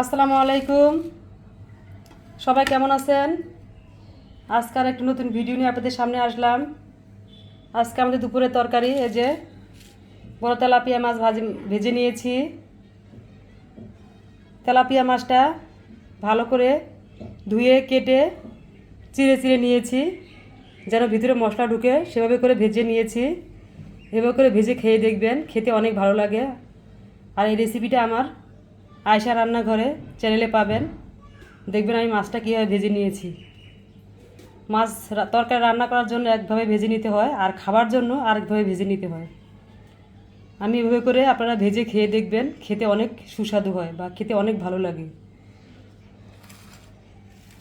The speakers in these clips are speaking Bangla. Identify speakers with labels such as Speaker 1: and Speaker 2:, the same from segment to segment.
Speaker 1: আসসালামু আলাইকুম। সবাই কেমন আছেন? আজকাল একটা নতুন ভিডিও নিয়ে আপনাদের সামনে আসলাম। আজকে আমাদের দুপুরের তরকারি, এই যে বড় তেলাপিয়া মাছ ভাজি, ভেজে নিয়েছি। তেলাপিয়া মাছটা ভালো করে ধুয়ে, কেটে, চিড়ে চিড়ে নিয়েছি, যেন ভিতরে মশলা ঢুকে, সেভাবে করে ভেজে নিয়েছি। এভাবে করে ভেজে খেয়ে দেখবেন, খেতে অনেক ভালো লাগে। আর এই রেসিপিটা আমার আয়সা রান্নাঘরে চ্যানেলে পাবেন। দেখবেন আমি মাছটা কীভাবে ভেজে নিয়েছি। মাছ তরকারি রান্না করার জন্য একভাবে ভেজে নিতে হয় আর খাবার জন্য আরেকভাবে ভেজে নিতে হয়। আমি এভাবে করে আপনারা ভেজে খেয়ে দেখবেন, খেতে অনেক সুস্বাদু হয় বা খেতে অনেক ভালো লাগে।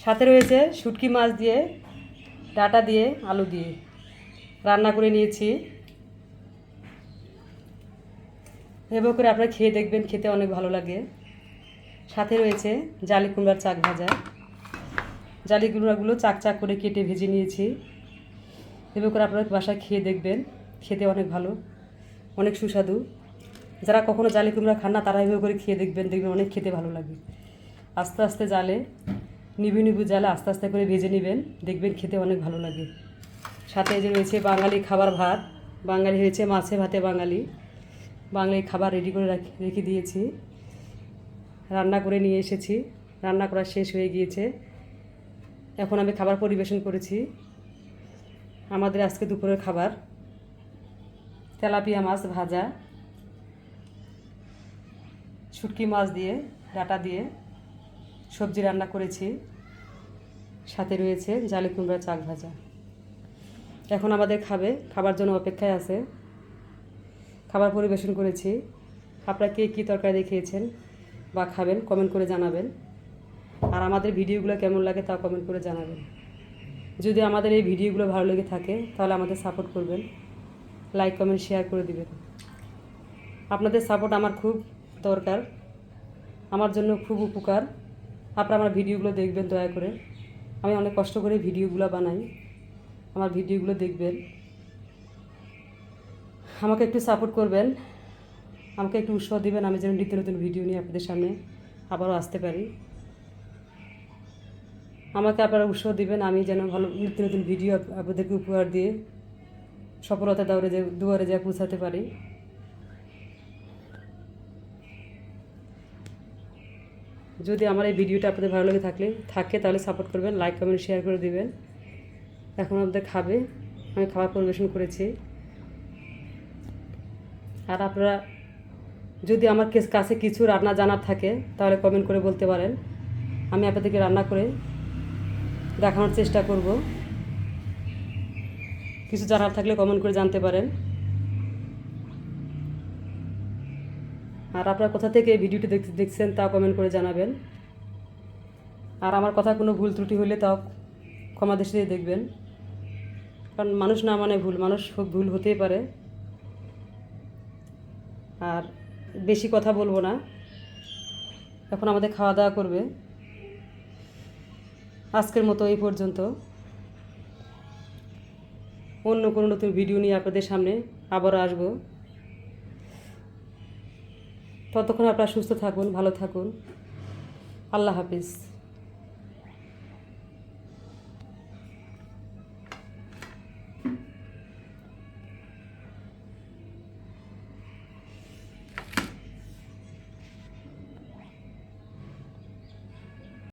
Speaker 1: সাথে রয়েছে শুটকি মাছ দিয়ে, ডাটা দিয়ে, আলু দিয়ে। রান্না করে নিয়েছি। এভাবে করে আপনারা খেয়ে দেখবেন, খেতে অনেক ভালো লাগে। সাথে রয়েছে জালি কুমড়ার চাক ভাজা। জালি কুমড়াগুলো চাক চাক করে কেটে ভেজে নিয়েছি। এভাবে করে আপনারা বাসায় খেয়ে দেখবেন। খেতে অনেক ভালো, অনেক সুস্বাদু। যারা কখনো জালি কুমড়া খান না, তারা এভাবে করে খেয়ে দেখবেন দেখবেন অনেক খেতে ভালো লাগে। আস্তে আস্তে জালে নিবু নিবু জালে আস্তে আস্তে করে ভেজে নেবেন, দেখবেন খেতে অনেক ভালো লাগে। সাথে যে রয়েছে বাঙালি খাবার ভাত, বাঙালি হয়েছে মাছে ভাতে বাঙালি। বাঙালি খাবার রেডি করে রাখি, রেখে দিয়েছি। রান্না করে নিয়ে এসেছি। রান্না করা শেষ হয়ে গিয়েছে। এখন আমি খাবার পরিবেশন করেছি। আমাদের আজকে দুপুরের খাবার। তেলাপিয়া মাছ ভাজা। শুটকি মাছ দিয়ে, ডাটা দিয়ে সবজি রান্না করেছি। সাথে রয়েছে জালি কুমড়া চাক ভাজা। এখন আমাদের খাবে, খাবার জন্য অপেক্ষায় আছে। খাবার পরিবেশন করেছি। আপনারা কে কী তরকারি দিয়ে খেয়েছেন বা খাবেন কমেন্ট করে জানাবেন। আর আমাদের ভিডিওগুলো কেমন লাগে তা কমেন্ট করে জানাবেন। যদি আমাদের এই ভিডিওগুলো ভালো লেগে থাকে, তাহলে আমাদের সাপোর্ট করবেন। লাইক কমেন্ট শেয়ার করে দিবেন। আপনাদের সাপোর্ট আমার খুব দরকার। আমার জন্য খুব উপকার। আপনারা আমার ভিডিওগুলো দেখবেন দয়া করে। আমি অনেক কষ্ট করে ভিডিওগুলো বানাই। আমার ভিডিওগুলো দেখবেন। আমাকে একটু সাপোর্ট করবেন। আমাকে একটু উৎসাহ দেবেন, আমি যেন নিত্য নতুন ভিডিও নিয়ে আপনাদের সামনে আবারও আসতে পারি। আমাকে আপনারা উৎসাহ দেবেন, আমি যেন ভালো নিত্য নতুন ভিডিও আপনাদেরকে উপহার দিয়ে সফলতা দৌড়ে যে দুয়ারে যা পৌঁছাতে পারি। যদি আমার এই ভিডিওটা আপনাদের ভালো লাগে থাকলে, থাকে তাহলে সাপোর্ট করবেন লাইক কমেন্ট শেয়ার করে দিবেন। এখন আপনাদের খাবে, আমি খাবার পরিবেশন করেছি। আর আপনারা যদি আমার কাছে কিছু রান্না জানার থাকে, তাহলে কমেন্ট করে বলতে পারেন। আমি আপনাদেরকে রান্না করে দেখানোর চেষ্টা করব। কিছু জানার থাকলে কমেন্ট করে জানতে পারেন। আর আপনারা কোথা থেকে ভিডিওটি দেখ- দেখছেন তাও কমেন্ট করে জানাবেন। আর আমার কথা কোনো ভুল ত্রুটি হলে তাও ক্ষমা দৃষ্টিতে দেখবেন। কারণ মানুষ না মানে ভুল, মানুষ ভুল হতেই পারে। আর বেশি কথা বলব না। এখন আমাদের খাওয়া দাওয়া করবে। আজকের মতো এই পর্যন্ত। অন্য কোনো নতুন ভিডিও নিয়ে আপনাদের সামনে আবার আসব। ততক্ষণ আপনারা সুস্থ থাকুন, ভালো থাকুন। আল্লাহ হাফিজ।